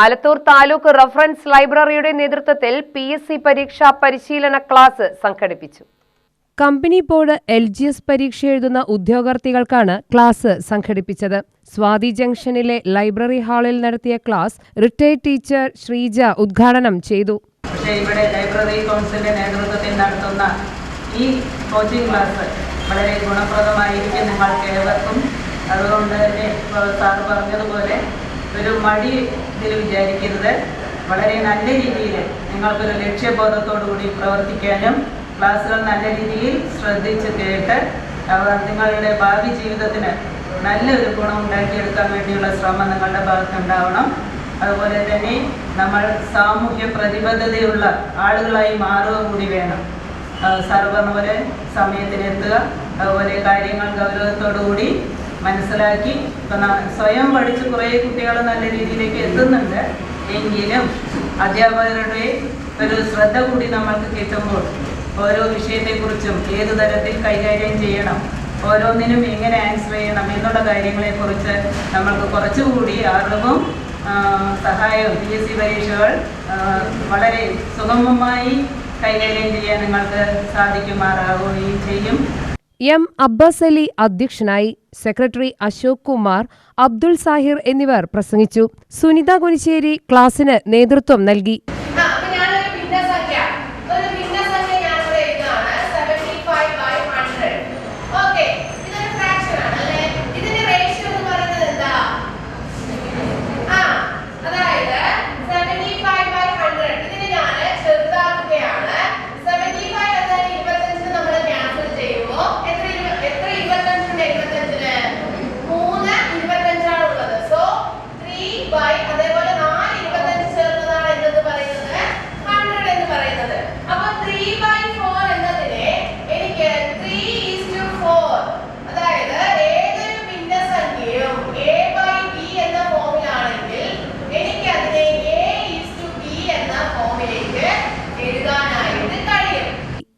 Alathur taluk reference ലൈബ്രറിയുടെ നേതൃത്വത്തിൽ P S C പരീക്ഷാ പരിശീലന ക്ലാസ് സംഘടിപ്പിച്ചു. Company board L G S പരീക്ഷ എഴുതുന്ന ഉദ്യോഗാർത്ഥികൾക്കാണ് ക്ലാസ് സംഘടിപ്പിച്ചത്. സ്വാതി ജംഗ്ഷനിലെ ലൈബ്രറി ഹാളിൽ നടത്തിയ ക്ലാസ് റിട്ടയർഡ് ടീച്ചർ ശ്രീജ ഉദ്ഘാടനം ചെയ്തു. പക്ഷേ ഇവിടെ ലൈബ്രറി കൗൺസിലിന്റെ നേതൃത്വത്തിൽ നടത്തുന്ന ഈ കോച്ചിങ് ക്ലാസ് വളരെ ഗുണപ്രദമായിരിക്കും നിങ്ങൾക്ക് ഏവർക്കും. അതുകൊണ്ട് തന്നെ സാർ പറഞ്ഞതുപോലെ ഒരു മടി ഇതിൽ വിചാരിക്കരുത്. വളരെ നല്ല രീതിയിൽ നിങ്ങൾക്കൊരു ലക്ഷ്യബോധത്തോടു കൂടി പ്രവർത്തിക്കാനും ക്ലാസ്സുകൾ നല്ല രീതിയിൽ ശ്രദ്ധിച്ച് കേട്ട് നിങ്ങളുടെ ഭാവി ജീവിതത്തിന് നല്ലൊരു ഗുണം ഉണ്ടാക്കിയെടുക്കാൻ വേണ്ടിയുള്ള ശ്രമം നിങ്ങളുടെ ഭാഗത്തുണ്ടാവണം അതുപോലെ തന്നെ നമ്മൾ സാമൂഹ്യ പ്രതിബദ്ധതയുള്ള ആളുകളായി മാറുക കൂടി വേണം. സാറ് പറഞ്ഞ പോലെ സമയത്തിനെത്തുക അതുപോലെ കാര്യങ്ങൾ ഗൗരവത്തോടു കൂടി മനസ്സിലാക്കി. ഇപ്പം സ്വയം പഠിച്ച് കുറേ കുട്ടികൾ നല്ല രീതിയിലേക്ക് എത്തുന്നുണ്ട്. എങ്കിലും അധ്യാപകരുടെ ഒരു ശ്രദ്ധ കൂടി നമ്മൾക്ക് കിട്ടുമ്പോൾ ഓരോ വിഷയത്തെക്കുറിച്ചും ഏത് തരത്തിൽ കൈകാര്യം ചെയ്യണം ഓരോന്നിനും എങ്ങനെ ആൻസർ ചെയ്യണം എന്നുള്ള കാര്യങ്ങളെക്കുറിച്ച് നമ്മൾക്ക് കുറച്ചുകൂടി അറിവും സഹായവും പി എസ് സി പരീക്ഷകൾ വളരെ സുഗമമായി കൈകാര്യം ചെയ്യാൻ നിങ്ങൾക്ക് സാധിക്കുമാറാവുകയും ചെയ്യും. എം അബ്ബാസ് അലി അധ്യക്ഷനായി സെക്രട്ടറി അശോക് കുമാർ അബ്ദുൾ സാഹിർ എന്നിവർ പ്രസംഗിച്ചു. സുനിത കുനിശ്ശേരി ക്ലാസിന് നേതൃത്വം നൽകി.